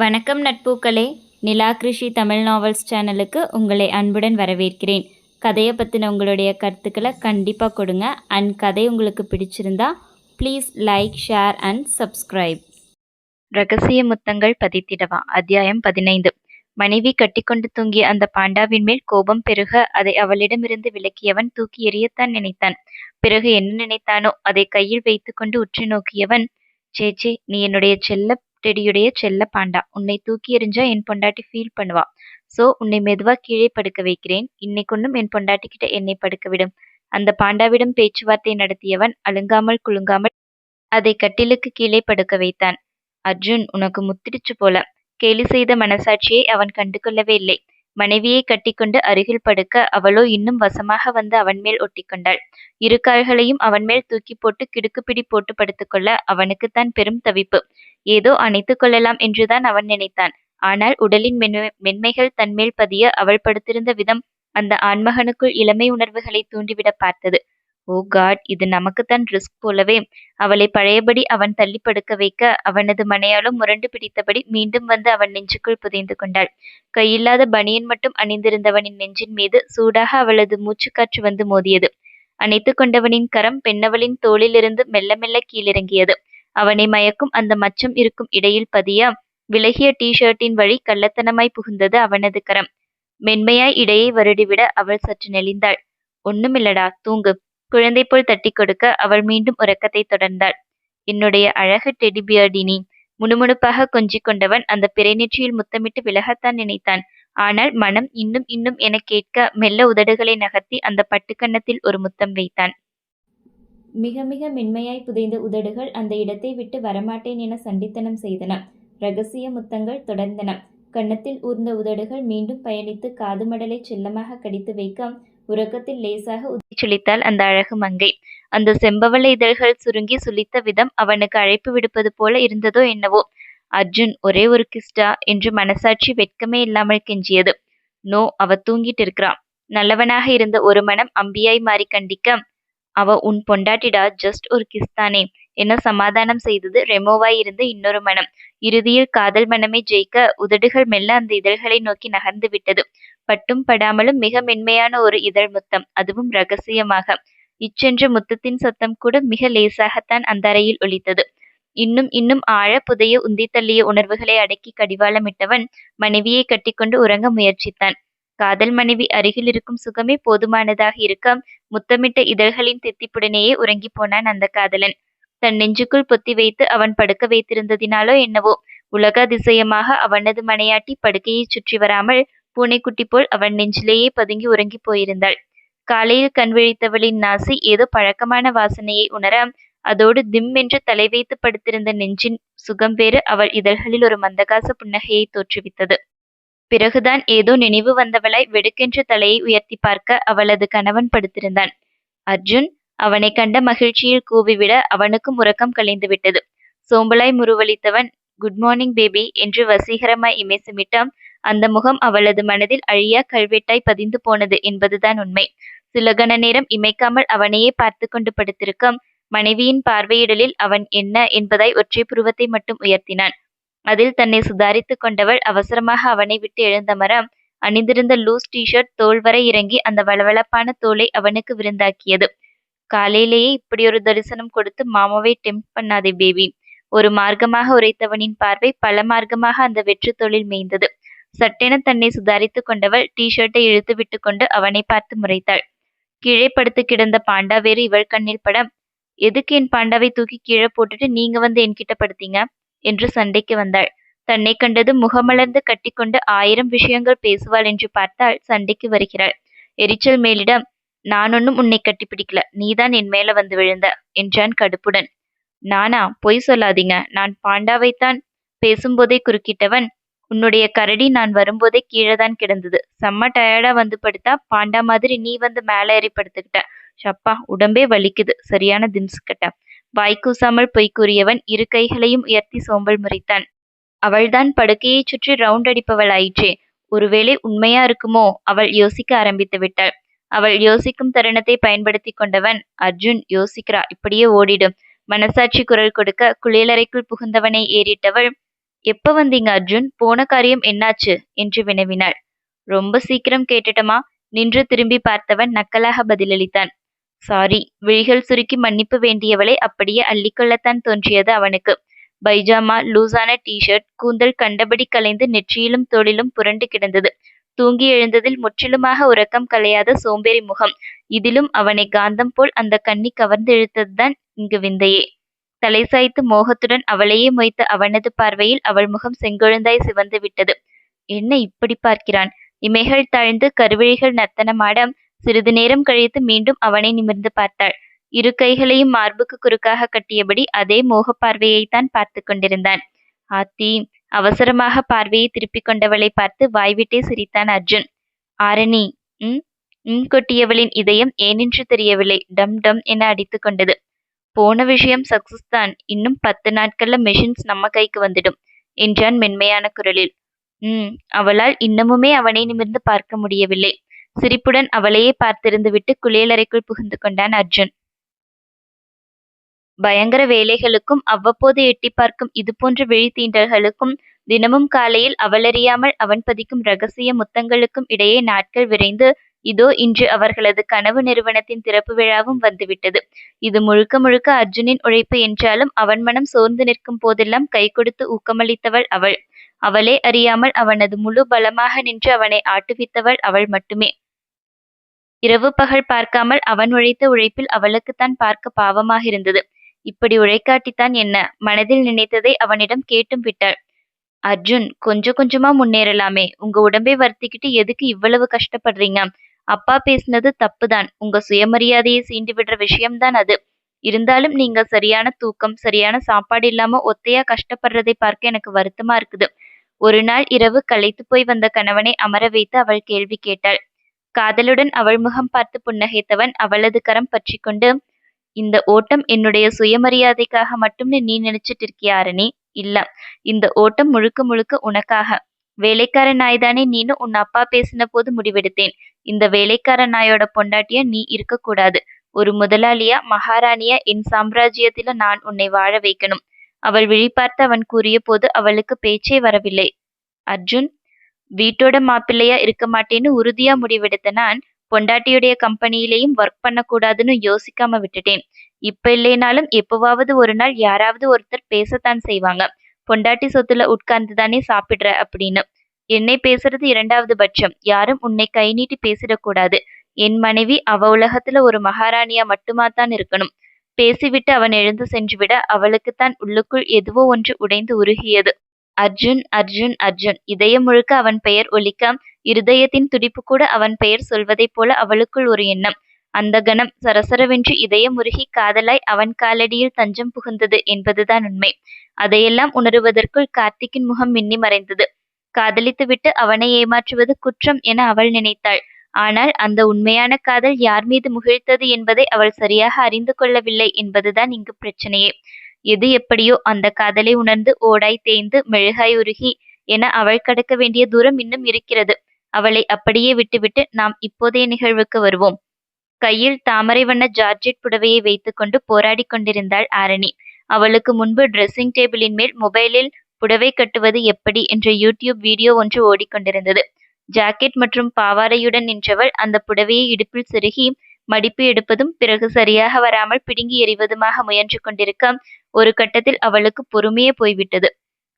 வணக்கம் நட்பூக்களே. நிலா கிருஷி தமிழ் நாவல்ஸ் சேனலுக்கு உங்களை அன்புடன் வரவேற்கிறேன். கதையை பற்றின உங்களுடைய கருத்துக்களை கண்டிப்பாக கொடுங்க. அண்ட் கதை உங்களுக்கு பிடிச்சிருந்தா please like share and subscribe ரகசிய முத்தங்கள் பதித்திடவா? அத்தியாயம் பதினைந்து. மனைவி கட்டிக்கொண்டு தூங்கிய அந்த பாண்டாவின் மேல் கோபம் பெருக அதை அவளிடமிருந்து விலக்கியவன் தூக்கி எறியத்தான் நினைத்தான். பிறகு என்ன நினைத்தானோ அதை கையில் வைத்துக்கொண்டு உற்று நோக்கியவன் சேச்சே நீ என்னுடைய செல்ல டெடியுடைய செல்ல பாண்டா. உன்னை தூக்கி எறிஞ்சா என் பொண்டாட்டி ஃபீல் பண்ணுவா. சோ உன்னை மெதுவா கீழே படுக்க வைக்கிறேன். இன்னைக்குன்னும் என் பொண்டாட்டி கிட்ட என்னை படுக்க விடும். அந்த பாண்டாவிடம் பேச்சுவார்த்தை நடத்தியவன் அழுங்காமல் குலுங்காமல் அதை கட்டிலுக்கு கீழே படுக்க வைத்தான். அர்ஜுன் உனக்கு முத்திடுச்சு போல. கேலி செய்த மனசாட்சியை அவன் கண்டு கொள்ளவே இல்லை. மனைவியை கட்டிக்கொண்டு அருகில் படுக்க அவளோ இன்னும் வசமாக வந்து அவன் மேல் ஒட்டிக்கொண்டாள் இரு கால்களையும் அவன் மேல் தூக்கி போட்டு கிடுக்குப்பிடி போட்டு படுத்துக்கொள்ள அவனுக்குத்தான் பெரும் தவிப்பு. ஏதோ அணைத்துக் கொள்ளலாம் என்றுதான் அவன் நினைத்தான். ஆனால் உடலின் மென்மை மென்மைகள் தன்மேல் பதிய அவள் படுத்திருந்த விதம் அந்த ஆண்மகனுக்குள் இளமை உணர்வுகளை தூண்டிவிட பார்த்தது. ஓ காட் இது நமக்குத்தான் ரிஸ்க் போலவே. அவளை பழையபடி அவன் தள்ளி படுக்க வைக்க அவனது மனையாலும் முரண்டு பிடித்தபடி மீண்டும் வந்து அவன் நெஞ்சுக்குள் புதைந்து கொண்டாள். கையில்லாத பனியன் மட்டும் அணிந்திருந்தவனின் நெஞ்சின் மீது சூடாக அவளது மூச்சுக்காற்று வந்து மோதியது. அணைத்து கொண்டவனின் கரம் பெண்ணவளின் தோளிலிருந்து மெல்ல மெல்ல கீழிறங்கியது. அவனை மயக்கும் அந்த மச்சம் இருக்கும் இடையில் பதிய விலகிய டி ஷர்ட்டின் வழி கள்ளத்தனமாய் புகுந்தது அவனது கரம். மென்மையாய் இடையை வருடிவிட அவள் சற்று நெளிந்தாள். ஒண்ணுமில்லடா தூங்கு. குழந்தை போல் தட்டி கொடுக்க அவள் மீண்டும் உறக்கத்தை தொடர்ந்தாள். என்னுடைய அழகு டெடிபியர்டினி முணுமுணுப்பாக கொஞ்சிக் கொண்டவன் அந்த பிறைநெற்றியில் முத்தமிட்டு விலகத்தான் நினைத்தான். ஆனால் மனம் இன்னும் இன்னும் என கேட்க மெல்ல உதடுகளை நகர்த்தி அந்த பட்டுக்கன்னத்தில் ஒரு முத்தம் வைத்தான். மிக மிக மென்மையாய் புதைந்த உதடுகள் அந்த இடத்தை விட்டு வரமாட்டேன் என சண்டித்தனம் செய்தன. ரகசிய முத்தங்கள் தொடர்ந்தன. கன்னத்தில் ஊர்ந்த உதடுகள் மீண்டும் பயணித்து காது மடலை செல்லமாக கடித்து வைக்க உறக்கத்தில் லேசாக உதிச்சுளித்தாள் அந்த அழகு மங்கை. அந்த செம்பவள இதழ்கள் சுருங்கி சுளித்த விதம் அவனுக்கு அழைப்பு விடுப்பது போல இருந்ததோ என்னவோ. அர்ஜுன் ஒரே ஒரு கிஸ்டா என்று மனசாட்சி வெட்கமே இல்லாமல் கெஞ்சியது. நோ அவ தூங்கிட்டு இருக்கிறா நல்லவனாக இருந்த ஒரு மனம் அம்பியாய் மாறி கண்டிக்க அவ உன் பொண்டாட்டிடா ஜஸ்ட் ஒரு கிஸ் தானே. என சமாதானம் செய்தது? ரெமோவாய் இருந்த இன்னொரு மனம். இறுதியில் காதல் மனமே ஜெயிக்க உதடுகள் மெல்ல அந்த இதழ்களை நோக்கி நகர்ந்து விட்டது. பட்டும் படாமலும் மிக மென்மையான ஒரு இதழ் முத்தம். அதுவும் ரகசியமாக. இச்சென்ற முத்தத்தின் சத்தம் கூட மிக லேசாகத்தான் அந்த அறையில் ஒலித்தது. இன்னும் இன்னும் ஆழ புதைய உந்தி தள்ளிய உணர்வுகளை அடக்கி கடிவாளமிட்டவன் மனைவியை கட்டிக்கொண்டு உறங்க முயற்சித்தான். காதல் மனைவி அருகில் இருக்கும் சுகமே போதுமானதாக இருக்க முத்தமிட்ட இதழ்களின் தித்திப்புடனேயே உறங்கி போனான் அந்த காதலன். தன் நெஞ்சுக்குள் பொத்தி வைத்து அவன் படுக்க வைத்திருந்ததினாலோ என்னவோ. உலக அதிசயமாக அவனது மனையாட்டி படுக்கையை சுற்றி வராமல் பூனைக்குட்டி போல் அவன் நெஞ்சிலேயே பதுங்கி உறங்கி போயிருந்தாள். காலையில் கண் விழித்தவளின் நாசி ஏதோ பழக்கமான வாசனையை உணர அதோடு திம் என்று தலை வைத்து படுத்திருந்த நெஞ்சின் சுகம் வேறு அவள் இதழ்களில் ஒரு மந்தகாச புன்னகையை தோற்றுவித்தது. பிறகுதான் ஏதோ நினைவு வந்தவளாய் வெடுக்கென்று தலையை உயர்த்தி பார்க்க அவளது கணவன் படுத்திருந்தான். அர்ஜுன் அவனை கண்ட மகிழ்ச்சியில் கூவிவிட அவனுக்கும் உறக்கம் கலைந்து விட்டது சோம்பலாய் முருவளித்தவன் குட் மார்னிங் பேபி என்று வசீகரமாய் இமைசுமிட்டான். அந்த முகம் அவளது மனதில் அழியா கல்வெட்டாய் பதிந்து போனது என்பதுதான் உண்மை. சில கண நேரம் இமைக்காமல் அவனையே பார்த்து கொண்டு படுத்திருக்க மனைவியின் பார்வையிடலில் அவன் என்ன என்பதாய் ஒற்றை புருவத்தை மட்டும் உயர்த்தினான். அதில் தன்னை சுதாரித்து கொண்டவள் அவசரமாக அவனை விட்டு எழுந்தமர அணிந்திருந்த லூஸ் டிஷர்ட் தோல் வரை இறங்கி அந்த வளவளப்பான தோலை அவனுக்கு விருந்தாக்கியது. காலையிலேயே இப்படி ஒரு தரிசனம் கொடுத்து மாமாவை டெம்ப் பண்ணாதே பேபி ஒரு மார்க்கமாக உரைத்தவனின் பார்வை பல மார்க்கமாக அந்த வெற்று தொழில் மேய்ந்தது. சட்டென தன்னை சுதாரித்து கொண்டவள் டிஷர்ட்டை இழுத்து விட்டு கொண்டு அவனை பார்த்து முறைத்தாள். கீழே படுத்து கிடந்த பாண்டா வேறு இவள் கண்ணில் பட எதுக்கு என் பாண்டாவை தூக்கி கீழே போட்டுட்டு நீங்க வந்து என்கிட்ட படுத்தீங்க? என்று சண்டைக்கு வந்தாள். தன்னை கண்டது முகமலர்ந்து கட்டிக்கொண்டு ஆயிரம் விஷயங்கள் பேசுவாள் என்று பார்த்தால் சண்டைக்கு வருகிறாள். எரிச்சல் மேலிடம் நான் ஒன்னும் உன்னை கட்டிப்பிடிக்கல. நீதான் என் மேல வந்து விழுந்த என்றான் கடுப்புடன். நானா? பொய் சொல்லாதீங்க. நான் பாண்டாவைத்தான் பேசும்போதே குறுக்கிட்டவன். உன்னுடைய கரடி நான் வரும்போதே கீழேதான் கிடந்தது. செம்ம டயர்டா வந்து படுத்தா பாண்டா மாதிரி நீ வந்து மேல ஏறி படுத்துக்கிட்ட. ஷப்பா உடம்பே வலிக்குது. சரியான திம்ஸ்கட்ட வாய்க்கூசாமல் பொய்க்கூறியவன் கூறியவன் இரு கைகளையும் உயர்த்தி சோம்பல் முறைத்தான். அவள்தான் படுக்கையைச் சுற்றி ரவுண்ட் அடிப்பவள் ஆயிற்றே ஒருவேளை உண்மையா இருக்குமோ? அவள் யோசிக்க ஆரம்பித்து விட்டாள். அவள் யோசிக்கும் தருணத்தை பயன்படுத்தி கொண்டவன் அர்ஜுன் யோசிக்கிறா இப்படியே ஓடிடும். மனசாட்சி குரல் கொடுக்க குளியலறைக்குள் புகுந்தவனை ஏறிட்டவள் எப்ப வந்தீங்க அர்ஜுன்? போன காரியம் என்னாச்சு? என்று வினவினாள். ரொம்ப சீக்கிரம் கேட்டுட்டமா? நின்று திரும்பி பார்த்தவன் நக்கலாக பதிலளித்தான். சாரி விழிகள் சுருக்கி மன்னிப்பு வேண்டியவளை அப்படியே அள்ளிக்கொள்ளத்தான் தோன்றியது அவனுக்கு. பைஜாமா லூசான டிஷர்ட் கூந்தல் கண்டபடி கலைந்து நெற்றியிலும் தோளிலும் புரண்டு கிடந்தது. தூங்கி எழுந்ததில் முற்றிலுமாக உறக்கம் கலையாத சோம்பேறி முகம். இதிலும் அவனை காந்தம் போல் அந்த கண்ணி கவர்ந்திழுத்ததுதான் இங்கு விந்தையே. தலை சாய்த்து மோகத்துடன் அவளையே மொய்த்த அவனது பார்வையில் அவள் முகம் செங்கொழுந்தாய் சிவந்து விட்டது. என்ன இப்படி பார்க்கிறான்? இமைகள் தாழ்ந்து கருவிழிகள் நர்த்தனமாட சிறிது நேரம் கழித்து மீண்டும் அவனை நிமிர்ந்து பார்த்தாள். இரு கைகளையும் மார்புக்கு குறுக்காக கட்டியபடி அதே மோக பார்வையைத்தான் பார்த்து கொண்டிருந்தான். ஆத்தி அவசரமாக பார்வையை திருப்பிக் கொண்டவளை பார்த்து வாய்விட்டே சிரித்தான் அர்ஜுன். ஆரணி ம் ம் கொட்டியவளின் இதயம் ஏனென்று தெரியவில்லை. டம் டம் என அடித்து கொண்டது. போன விஷயம் சக்சஸ் தான். இன்னும் பத்து நாட்கள்ல மெஷின்ஸ் நம்ம கைக்கு வந்துடும் என்றான் மென்மையான குரலில். ம் அவளால் இன்னமுமே அவனை நிமிர்ந்து பார்க்க முடியவில்லை. சிரிப்புடன் அவளையே பார்த்திருந்துவிட்டு குளியலறைக்குள் புகுந்து கொண்டான் அர்ஜுன். பயங்கர வேலைகளுக்கும் அவ்வப்போது எட்டி பார்க்கும் இது போன்ற தினமும் காலையில் அவளறியாமல் அவன் பதிக்கும் ரகசிய முத்தங்களுக்கும் இடையே நாட்கள் விரைந்து இதோ இன்று அவர்களது கனவு நிறுவனத்தின் திறப்பு விழாவும் வந்துவிட்டது. இது முழுக்க முழுக்க அர்ஜுனின் உழைப்பு என்றாலும் அவன் மனம் சோர்ந்து நிற்கும் போதெல்லாம் கை கொடுத்து ஊக்கமளித்தவள் அவள். அவளே அறியாமல் அவனது முழு பலமாக நின்று அவனை ஆட்டுவித்தவள் அவள் மட்டுமே. இரவு பகல் பார்க்காமல் அவன் உழைத்த உழைப்பில் அவளுக்குத்தான் பார்க்க பாவமாக இருந்தது. இப்படி உழைக்காட்டித்தான் என்ன? மனதில் நினைத்ததை அவனிடம் கேட்டும் விட்டாள். அர்ஜுன் கொஞ்சம் கொஞ்சமா முன்னேறலாமே. உங்க உடம்பை வருத்திக்கிட்டு எதுக்கு இவ்வளவு கஷ்டப்படுறீங்க? அப்பா பேசினது தப்புதான். உங்க சுயமரியாதையை சீண்டி விடுற விஷயம்தான் அது. இருந்தாலும் நீங்க சரியான தூக்கம் சரியான சாப்பாடு இல்லாம ஒத்தையா கஷ்டப்படுறதை பார்க்க எனக்கு வருத்தமா இருக்குது. ஒரு நாள் இரவு களைத்து போய் வந்த கணவனை அமர வைத்து அவள் கேள்வி கேட்டாள். காதலுடன் அவள் முகம் பார்த்து புன்னகைத்தவன் அவளது கரம் பற்றி கொண்டு இந்த ஓட்டம் என்னுடைய சுயமரியாதைக்காக மட்டும்னு நீ நினைச்சிட்டு இருக்கியாரணி இல்ல. இந்த ஓட்டம் முழுக்க முழுக்க உனக்காக. வேலைக்கார நாய்தானே நீனு உன் அப்பா பேசின போது முடிவெடுத்தேன். இந்த வேலைக்கார நாயோட பொண்டாட்டியா நீ இருக்கக்கூடாது. ஒரு முதலாளியா மகாராணியா என் சாம்ராஜ்யத்தில நான் உன்னை வாழ வைக்கணும் அவள் விழிபார்த்து அவன் கூறிய போது அவளுக்கு பேச்சே வரவில்லை. அர்ஜுன் வீட்டோட மாப்பிள்ளையா இருக்க மாட்டேன்னு உறுதியா முடிவெடுத்த நான் பொண்டாட்டியுடைய கம்பெனியிலையும் ஒர்க் பண்ணக்கூடாதுன்னு யோசிக்காம விட்டுட்டேன். இப்ப இல்லைனாலும் எப்பவாவது ஒரு நாள் யாராவது ஒருத்தர் பேசத்தான் செய்வாங்க. பொண்டாட்டி சொத்துல உட்கார்ந்து தானே சாப்பிடுற அப்படின்னு. என்னை பேசுறது இரண்டாவது பட்சம். யாரும் உன்னை கை நீட்டி பேசிடக்கூடாது. என் மனைவி அவ உலகத்துல ஒரு மகாராணியா மட்டுமாத்தான் இருக்கணும். பேசிவிட்டு அவன் எழுந்து சென்றுவிட அவளுக்குத்தான் உள்ளுக்குள் எதுவோ ஒன்று உடைந்து உருகியது. அர்ஜுன் அர்ஜுன் அர்ஜுன். இதயம் முழுக்க அவன் பெயர் ஒலிக்க இருதயத்தின் துடிப்பு கூட அவன் பெயர் சொல்வதைப் போல அவளுக்குள் ஒரு எண்ணம். அந்த கணம் சரசரவென்று இதயம் உருகி காதலாய் அவன் காலடியில் தஞ்சம் புகுந்தது என்பதுதான் உண்மை. அதையெல்லாம் உணருவதற்குள் கார்த்திக்கின் முகம் மின்னி மறைந்தது. காதலித்துவிட்டு அவனை ஏமாற்றுவது குற்றம் என அவள் நினைத்தாள். ஆனால் அந்த உண்மையான காதல் யார் மீது முகிழ்த்தது என்பதை அவள் சரியாக அறிந்து கொள்ளவில்லை என்பதுதான் இங்கு பிரச்சனையே. எது எப்படியோ அந்த காதலை உணர்ந்து ஓடாய் தேய்ந்து மெழுகாய் உருகி என அவள் கடக்க வேண்டிய தூரம் இன்னும் இருக்கிறது. அவளை அப்படியே விட்டுவிட்டு நாம் இப்போதைய நிகழ்வுக்கு வருவோம். கையில் தாமரை வண்ண ஜார்ஜெட் புடவையை வைத்துக்கொண்டு போராடி கொண்டிருந்தாள் ஆரணி. அவளுக்கு முன்பு ட்ரெஸ்ஸிங் டேபிளின் மேல் மொபைலில் புடவை கட்டுவது எப்படி என்ற யூடியூப் வீடியோ ஒன்று ஓடிக்கொண்டிருந்தது ஜாக்கெட் மற்றும் பாவாடையுடன் நின்றவள் அந்த புடவையை இடுப்பில் செருகி மடிப்பு எடுப்பதும் பிறகு சரியாக வராமல் பிடுங்கி எறிவதுமாக முயன்று கொண்டிருக்க ஒரு கட்டத்தில் அவளுக்கு பொறுமையே போய்விட்டது.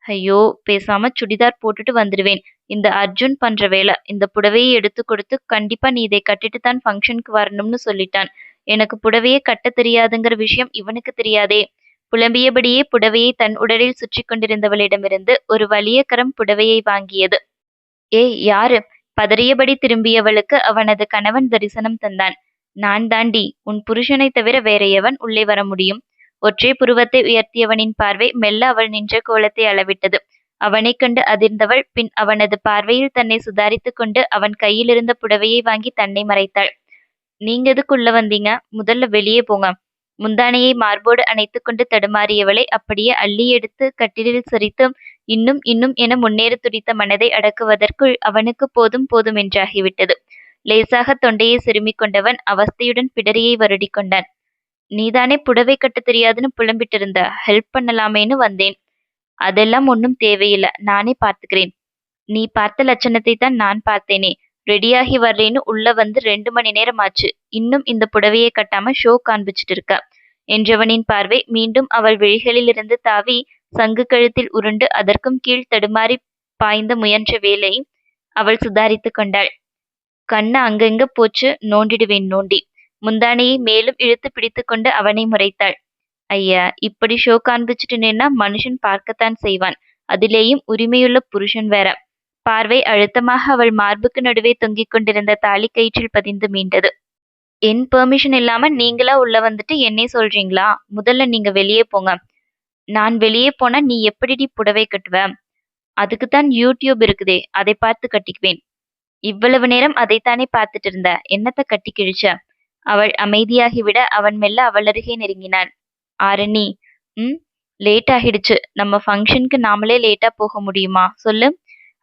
ஐயோ பேசாம சுடிதார் போட்டுட்டு வந்துடுவேன். இந்த அர்ஜுன் பண்ற வேலை இந்த புடவையை எடுத்து கொடுத்து கண்டிப்பா நீ இதை கட்டிட்டு தான் ஃபங்க்ஷனுக்கு வரணும்னு சொல்லிட்டான். எனக்கு புடவையே கட்ட தெரியாதுங்கிற விஷயம் இவனுக்கு தெரியாதே. புலம்பியபடியே புடவையை தன் உடலில் சுற்றி கொண்டிருந்தவளிடமிருந்து ஒரு வலிய கரம் புடவையை வாங்கியது. ஏய் யாரு? பதறியபடி திரும்பியவளுக்கு அவனது கணவன் தரிசனம் தந்தான். நான் தாண்டி உன் புருஷனை தவிர வேற எவன் உள்ளே வர முடியும்? ஒற்றை புருவத்தை உயர்த்தியவனின் பார்வை மெல்ல அவள் நின்ற கோலத்தை அளவிட்டது. அவனைக் கண்டு அதிர்ந்தவள் பின் அவனது பார்வையில் தன்னை சுதாரித்துக் கொண்டு அவன் கையிலிருந்த புடவையை வாங்கி தன்னை மறைத்தாள். நீங்க எதுக்குள்ள வந்தீங்க? முதல்ல வெளியே போங்க. முந்தானையை மார்போடு அணைத்து கொண்டு தடுமாறியவளை அப்படியே அள்ளி எடுத்து கட்டிலில் சிரித்து இன்னும் இன்னும் என முன்னேற துடித்த மனதை அடக்குவதற்குள் அவனுக்கு போதும் போதும் என்றாகிவிட்டது. லேசாக தொண்டையை சிறுமிக் கொண்டவன் அவஸ்தையுடன் பிடரியை வருடிக் கொண்டான். நீதானே புடவை கட்ட தெரியாதுன்னு புலம்பிட்டு இருந்த ஹெல்ப் பண்ணலாமேன்னு வந்தேன். அதெல்லாம் ஒன்றும் தேவையில்லை. நானே பார்த்துக்கிறேன். நீ பார்த்த லட்சணத்தை தான் நான் பார்த்தேனே. ரெடியாகி வர்றேன்னு உள்ள வந்து ரெண்டு மணி நேரம் ஆச்சு இன்னும் இந்த புடவையை கட்டாம ஷோ காண்பிச்சிட்டு இருக்க என்றவனின் பார்வை மீண்டும் அவள் விழிகளிலிருந்து தாவி சங்கு கழுத்தில் உருண்டு அதற்கும் கீழ் தடுமாறி பாய்ந்த முயன்ற வேலை அவள் சுதாரித்து கொண்டாள். கண்ணு அங்கங்க போச்சு? நோண்டிடுவேன் நோண்டி. முந்தானையை மேலும் இழுத்து பிடித்து கொண்டு அவனை முறைத்தாள். ஐயா இப்படி ஷோ காண்பிச்சுட்டு நின்னா மனுஷன் பார்க்கத்தான் செய்வான். அதிலேயும் உரிமையுள்ள புருஷன் வேற. பார்வை அழுத்தமாக அவள் மார்புக்கு நடுவே தொங்கிக் கொண்டிருந்த தாலி கயிற்றில் பதிந்து மீண்டது. என் பெர்மிஷன் இல்லாம நீங்களா உள்ள வந்துட்டு என்னை சொல்றீங்களா? முதல்ல நீங்க வெளியே போங்க. நான் வெளியே போனா நீ எப்படிடி புடவை கட்டுவ? அதுக்குத்தான் யூடியூப் இருக்குதே அதை பார்த்து கட்டிக்குவேன். இவ்வளவு நேரம் அதைத்தானே பார்த்துட்டு இருந்த. என்னத்த கட்டி கிழிச்ச? அவள் அமைதியாகிவிட அவன் மெல்ல அவள் அருகே நெருங்கினான். ஆரணி ம் லேட் ஆகிடுச்சு. நம்ம ஃபங்க்ஷனுக்கு நாமளே லேட்டா போக முடியுமா? சொல்லு.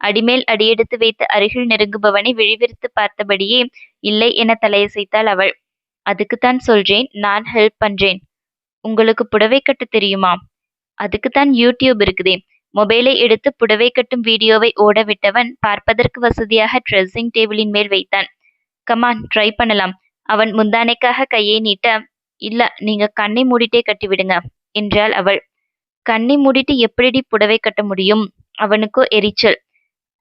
அடிமேல் அடியெடுத்து வைத்து அருகில் நெருங்குபவனை விழிவிரித்து பார்த்தபடியே இல்லை என தலையசைத்தாள் அவள். அதுக்குத்தான் சொல்றேன். நான் ஹெல்ப் பண்றேன். உங்களுக்கு புடவை கட்ட தெரியுமா? அதுக்குத்தான் யூடியூப் இருக்குதே. மொபைலை எடுத்து புடவை கட்டும் வீடியோவை ஓட விட்டவன் பார்ப்பதற்கு வசதியாக ட்ரெஸ்ஸிங் டேபிளின் மேல் வைத்தான். கமான் ட்ரை பண்ணலாம். அவன் முந்தானைக்காக கையை நீட்ட இல்ல நீங்க கண்ணை மூடிட்டே கட்டி விடுங்க என்றாள் அவள். கண்ணை மூடிட்டு எப்படிடி புடவை கட்ட முடியும்? அவனுக்கோ எரிச்சல்.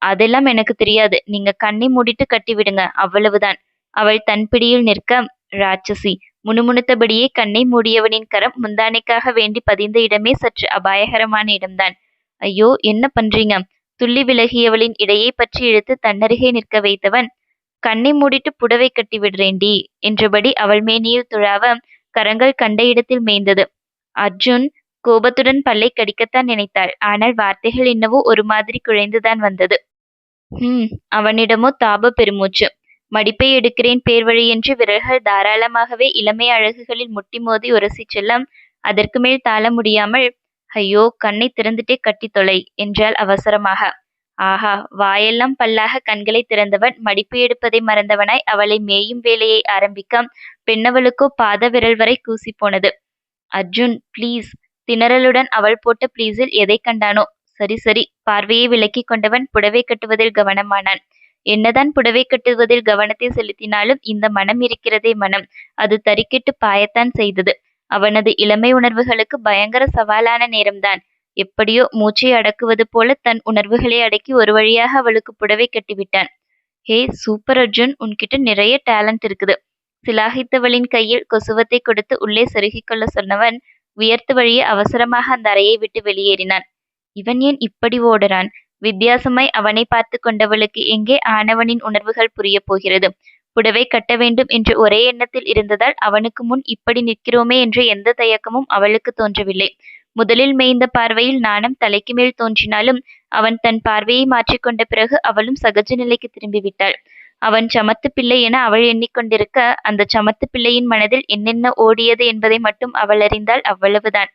அதெல்லாம் எனக்கு தெரியாது. நீங்க கண்ணை மூடிட்டு கட்டி விடுங்க அவ்வளவுதான். அவள் தன் பிடியில் நிற்க ராட்சசி முணுமுணுத்தபடியே கண்ணை மூடியவனின் கரம் முந்தானைக்காக வேண்டி பதிந்த இடமே சற்று அபாயகரமான இடம்தான். ஐயோ என்ன பண்றீங்க? துள்ளி விலகியவளின் இடையை பற்றி இழுத்து தன்னருகே நிற்க வைத்தவன் கண்ணை மூடிட்டு புடவை கட்டி விடுறேண்டி என்றபடி அவள் மேனியில் துழாவ கரங்கள் கண்ட இடத்தில் மேய்ந்தது. அர்ஜுன் கோபத்துடன் பல்லை கடிக்கத்தான் நினைத்தாள். ஆனால் வார்த்தைகள் என்னவோ ஒரு மாதிரி குழைந்துதான் வந்தது. ஹம் அவனிடமோ தாப பெருமூச்சு. மடிப்பை எடுக்கிறேன் பேர் வழி என்று விரல்கள் தாராளமாகவே இளமை அழகுகளில் முட்டி மோதி உரசி செல்லம் அதற்கு மேல் தாழ முடியாமல் ஐயோ கண்ணை திறந்துட்டே கட்டி தொலை என்றாள் அவசரமாக. ஆஹா வாயெல்லாம் பல்லாக கண்களை திறந்தவன் மடிப்பு எடுப்பதை மறந்தவனாய் அவளை மேயும் வேலையை ஆரம்பிக்க பெண்ணவளுக்கோ பாத விரல் வரை கூசி போனது அர்ஜுன் ப்ளீஸ் திணறலுடன் அவள் போட்ட ப்ளீஸில் எதை கண்டானோ? சரி சரி பார்வையை விலக்கி கொண்டவன் புடவை கட்டுவதில் கவனமானான். என்னதான் புடவை கட்டுவதில் கவனத்தை செலுத்தினாலும் இந்த மனம் இருக்கிறதே மனம். அது தறிக்கிட்டு பாயத்தான் செய்தது. அவனது இளமை உணர்வுகளுக்கு பயங்கர சவாலான நேரம்தான். எப்படியோ மூச்சை அடக்குவது போல தன் உணர்வுகளை அடக்கி ஒரு வழியாக அவளுக்கு புடவை கட்டிவிட்டான். ஹே சூப்பர் அர்ஜுன் உன்கிட்ட நிறைய டேலண்ட் இருக்குது. சிலாகித்தவளின் கையில் கொசுவத்தை கொடுத்து உள்ளே செருகிக் கொள்ள சொன்னவன் உயர்த்து வழியே அவசரமாக அந்த அறையை விட்டு வெளியேறினான். இவன் ஏன் இப்படி ஓடுறான்? வித்தியாசமாய் அவனை பார்த்து கொண்டவளுக்கு எங்கே ஆனவனின் உணர்வுகள் புரியப் போகிறது? புடவை கட்ட வேண்டும் என்று ஒரே எண்ணத்தில் இருந்ததால் அவனுக்கு முன் இப்படி நிற்கிறோமே என்ற எந்த தயக்கமும் அவளுக்கு தோன்றவில்லை. முதலில் மேய்ந்த பார்வையில் நாணம் தலைக்கு மேல் தோன்றினாலும் அவன் தன் பார்வையை மாற்றிக்கொண்ட பிறகு அவளும் சகஜ நிலைக்கு திரும்பிவிட்டாள். அவன் சமத்து பிள்ளை என அவள் எண்ணிக்கொண்டிருக்க அந்த சமத்து பிள்ளையின் மனதில் என்னென்ன ஓடியது என்பதை மட்டும் அவள் அறிந்தால் அவ்வளவுதான்.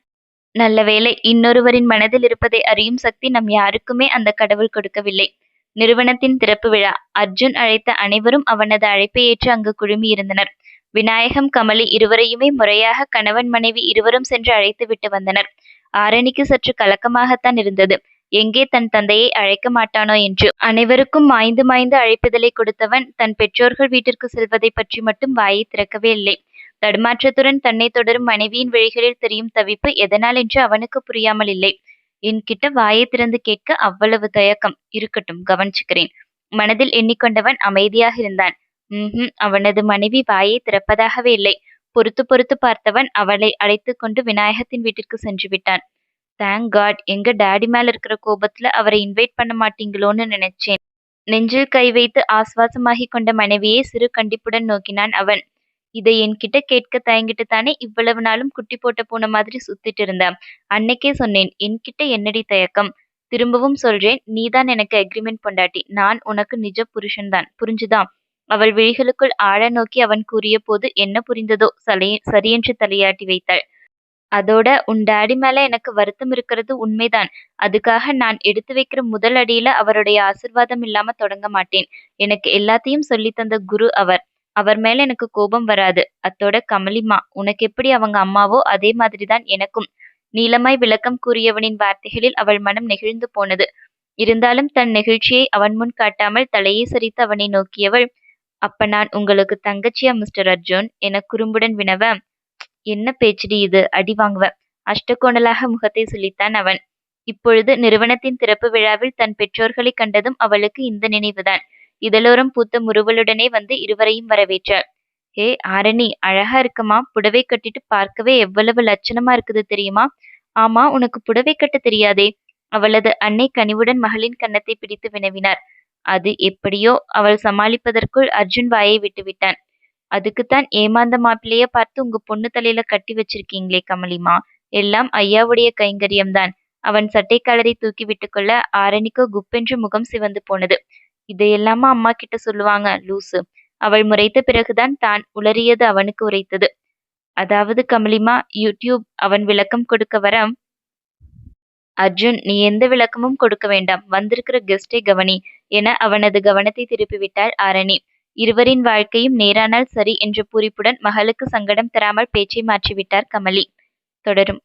நல்ல வேளை இன்னொருவரின் மனதில் இருப்பதை அறியும் சக்தி நம் யாருக்குமே அந்த கடவுள் கொடுக்கவில்லை. நிறுவனத்தின் திறப்பு விழா. அர்ஜுன் அழைத்த அனைவரும் அவனது அழைப்பை ஏற்று அங்கு குழுமியிருந்தனர். விநாயகம் கமலி இருவரையுமே முறையாக கணவன் மனைவி இருவரும் சென்று அழைத்து விட்டு வந்தனர். ஆரணிக்கு சற்று கலக்கமாகத்தான் இருந்தது. எங்கே தன் தந்தையை அழைக்க மாட்டானோ என்று. அனைவருக்கும் மாய்ந்து மாய்ந்து அழைப்புதலை கொடுத்தவன் தன் பெற்றோர்கள் வீட்டிற்கு செல்வதை பற்றி மட்டும் வாயை திறக்கவே இல்லை. தடுமாற்றத்துடன் தன்னை தொடரும் மனைவியின் வழிகளில் தெரியும் தவிப்பு எதனால் என்று அவனுக்கு புரியாமல் இல்லை. என்கிட்ட வாயை திறந்து கேட்க அவ்வளவு தயக்கம். இருக்கட்டும் கவனிச்சுக்கிறேன். மனதில் எண்ணிக்கொண்டவன் அமைதியாக இருந்தான். ம்ஹும். அவனது மனைவி வாயை திறப்பதாகவே இல்லை. பொறுத்து பொறுத்து பார்த்தவன் அவளை அழைத்து கொண்டு விநாயகத்தின் வீட்டிற்கு சென்று விட்டான். தேங்க் காட் எங்க டேடி மேல இருக்கிற கோபத்துல அவரை இன்வைட் பண்ண மாட்டீங்களோன்னு நினைச்சேன். நெஞ்சில் கை வைத்து ஆஸ்வாசமாகி கொண்ட மனைவியை சிறு கண்டிப்புடன் நோக்கினான் அவன். இதை என்கிட்ட கேட்க தயங்கிட்டு தானே இவ்வளவு நாளும் குட்டி போட்ட பூனை மாதிரி சுத்திட்டு இருந்தான். அன்னைக்கே சொன்னேன் என்கிட்ட என்னடி தயக்கம்? திரும்பவும் சொல்றேன் நீதான் எனக்கு அக்ரிமெண்ட் பொண்டாட்டி. நான் உனக்கு நிஜ புருஷன்தான். புரிஞ்சுதான் அவள் விழிகளுக்குள் ஆழ நோக்கி அவன் கூறிய போது என்ன புரிந்ததோ சலை சரியென்று தலையாட்டி வைத்தாள். அதோட உன் டாடி மேல எனக்கு வருத்தம் இருக்கிறது உண்மைதான். அதுக்காக நான் எடுத்து வைக்கிற முதல் அடியில அவருடைய ஆசிர்வாதம் இல்லாம தொடங்க மாட்டேன். எனக்கு எல்லாத்தையும் சொல்லி தந்த குரு அவர். அவர் மேல எனக்கு கோபம் வராது. அத்தோட கமலிமா உனக்கு எப்படி அவங்க அம்மாவோ அதே மாதிரிதான் எனக்கும். நீளமாய் விளக்கம் கூறியவனின் வார்த்தைகளில் அவள் மனம் நெகிழ்ந்து போனது. இருந்தாலும் தன் நெகிழ்ச்சியை அவன் முன் காட்டாமல் தலையை சரித்து அவனை நோக்கியவள் அப்ப நான் உங்களுக்கு தங்கச்சியா மிஸ்டர் அர்ஜுன்? என குறும்புடன் வினவ என்ன பேச்சுடி இது? அடி வாங்குவ. அஷ்டகோணலாக முகத்தை சொல்லித்தான் அவன். இப்பொழுது நிறுவனத்தின் திறப்பு விழாவில் தன் பெற்றோர்களை கண்டதும் அவளுக்கு இந்த நினைவுதான். இதழோரம் பூத்த முறுவலுடனே வந்து இருவரையும் வரவேற்றாள். ஏ ஆரணி அழகா இருக்குமா? புடவை கட்டிட்டு பார்க்கவே எவ்வளவு லட்சணமா இருக்குது தெரியுமா? ஆமா உனக்கு புடவை கட்ட தெரியாதே. அவளது அன்னை கனிவுடன் மகளின் கன்னத்தை பிடித்து வினவினார். அது எப்படியோ அவள் சமாளிப்பதற்குள் அர்ஜுன் வாயை விட்டுவிட்டான் அதுக்குத்தான் ஏமாந்த மாப்பிள்ளைய பார்த்து உங்க பொண்ணு தலையில கட்டி வச்சிருக்கீங்களே கமலிமா. எல்லாம் ஐயாவுடைய கைங்கரியம்தான். அவன் சட்டை கலரை தூக்கி விட்டுக்கொள்ள ஆரணிக்கோ குப்பென்று முகம் சிவந்து போனது. இதையெல்லாமா அம்மா கிட்ட சொல்லுவாங்க லூசு. அவள் முறைத்த பிறகுதான் தான் உளறியது அவனுக்கு உரைத்தது. அதாவது கமலிமா யூடியூப் அவன் விளக்கம் கொடுக்க வர அர்ஜுன் நீ எந்த விளக்கமும் கொடுக்க வேண்டாம். வந்திருக்கிற கெஸ்டை கவனி. என அவனது கவனத்தை திருப்பிவிட்டாள் ஆரணி. இருவரின் வாழ்க்கையும் நேரானால் சரி என்ற பூரிப்புடன் மகளுக்கு சங்கடம் தராமல் பேச்சை மாற்றிவிட்டார் கமலி. தொடரும்.